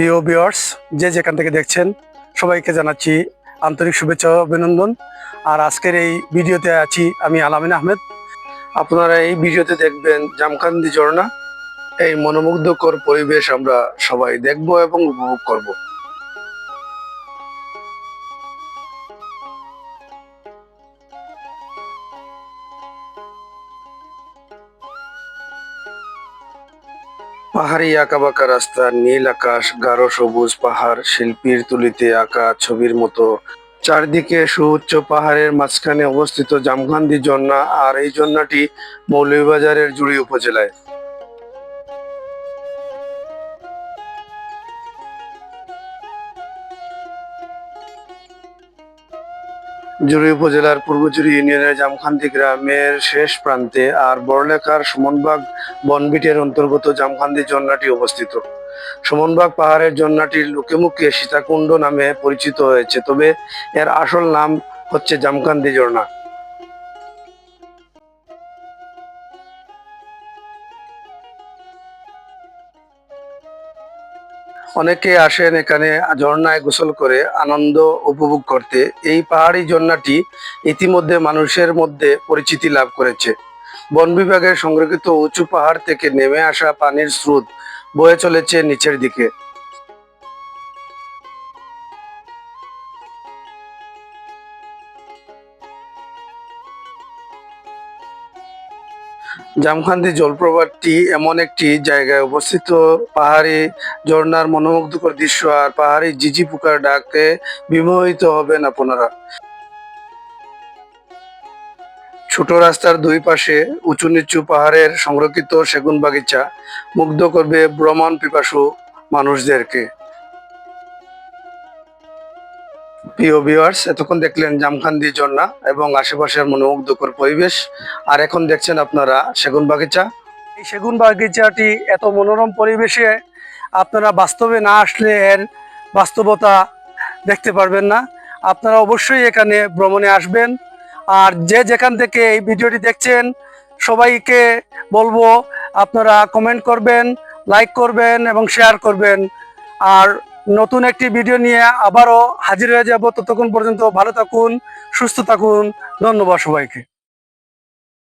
প্রিয় ভিউয়ার্স যে যেখান থেকে দেখছেন, সবাইকে জানাচ্ছি আন্তরিক শুভেচ্ছা অভিনন্দন। আর আজকের এই ভিডিওতে আছি আমি আলামিন আহমেদ। আপনারা এই ভিডিওতে দেখবেন জামকান্দি ঝর্ণা। এই মনোমুগ্ধকর পরিবেশ আমরা সবাই দেখব এবং উপভোগ করব। পাহাড়ি আঁকাবাঁকা রাস্তা, নীল আকাশ, গাঢ় সবুজ পাহাড়, শিল্পীর তুলিতে আঁকা ছবির মতো। চারদিকে সুউচ্চ পাহাড়ের মাঝখানে অবস্থিত জামকান্দি ঝর্ণা আর এই ঝর্ণাটি মৌলভীবাজারের জুড়ি উপজেলায়। জুড়ি উপজেলার পূর্বজুড়ি ইউনিয়নের জামখান্দি গ্রামের শেষ প্রান্তে আর বড়লেখার সুমনবাগ বনবিটের অন্তর্গত জামখান্দি ঝর্ণাটি অবস্থিত। সুমনবাগ পাহাড়ের ঝর্ণাটির লোকে মুখে সীতাকুণ্ড নামে পরিচিত হয়েছে, তবে এর আসল নাম হচ্ছে জামকান্দি ঝর্ণা। অনেকে আসেন এখানে ঝর্ণায় গোসল করে আনন্দ উপভোগ করতে। এই পাহাড়ি ঝর্ণাটি ইতিমধ্যে মানুষের মধ্যে পরিচিতি লাভ করেছে। বন বিভাগের সংরক্ষিত উঁচু পাহাড় থেকে নেমে আসা পানির স্রোত বয়ে চলেছে নিচের দিকে। জামখান্দি জলপ্রপাতটি এমন একটি জায়গায় অবস্থিত। পাহাড়ি ঝর্ণার মনোমুগ্ধকর দৃশ্য আর পাহাড়ি জিজি পোকার ডাকে বিমোহিত হবেন আপনারা। ছোট রাস্তার দুই পাশে উঁচু নিচু পাহাড়ের সংরক্ষিত সেগুন বাগিচা মুগ্ধ করবে ভ্রমণ পিপাসু মানুষদেরকে। প্রিয় ভিউয়ার্স এতক্ষণ দেখলেন জামখান্দি ঝর্ণা এবং আশেপাশের মনোমুগ্ধকর পরিবেশ। আর এখন দেখছেন আপনারা সেগুন বাগিচা। এই সেগুন বাগিচাটি এত মনোরম পরিবেশে আপনারা বাস্তবে না আসলে এর বাস্তবতা দেখতে পারবেন না। আপনারা অবশ্যই এখানে ভ্রমণে আসবেন। আর যে যেখান থেকে এই ভিডিওটি দেখছেন, সবাইকে বলব আপনারা কমেন্ট করবেন লাইক করবেন এবং শেয়ার করবেন। আর নতুন একটি ভিডিও নিয়ে আবারও হাজির হয়ে যাব। ততক্ষণ পর্যন্ত ভালো থাকুন, সুস্থ থাকুন। ধন্যবাদ সবাইকে।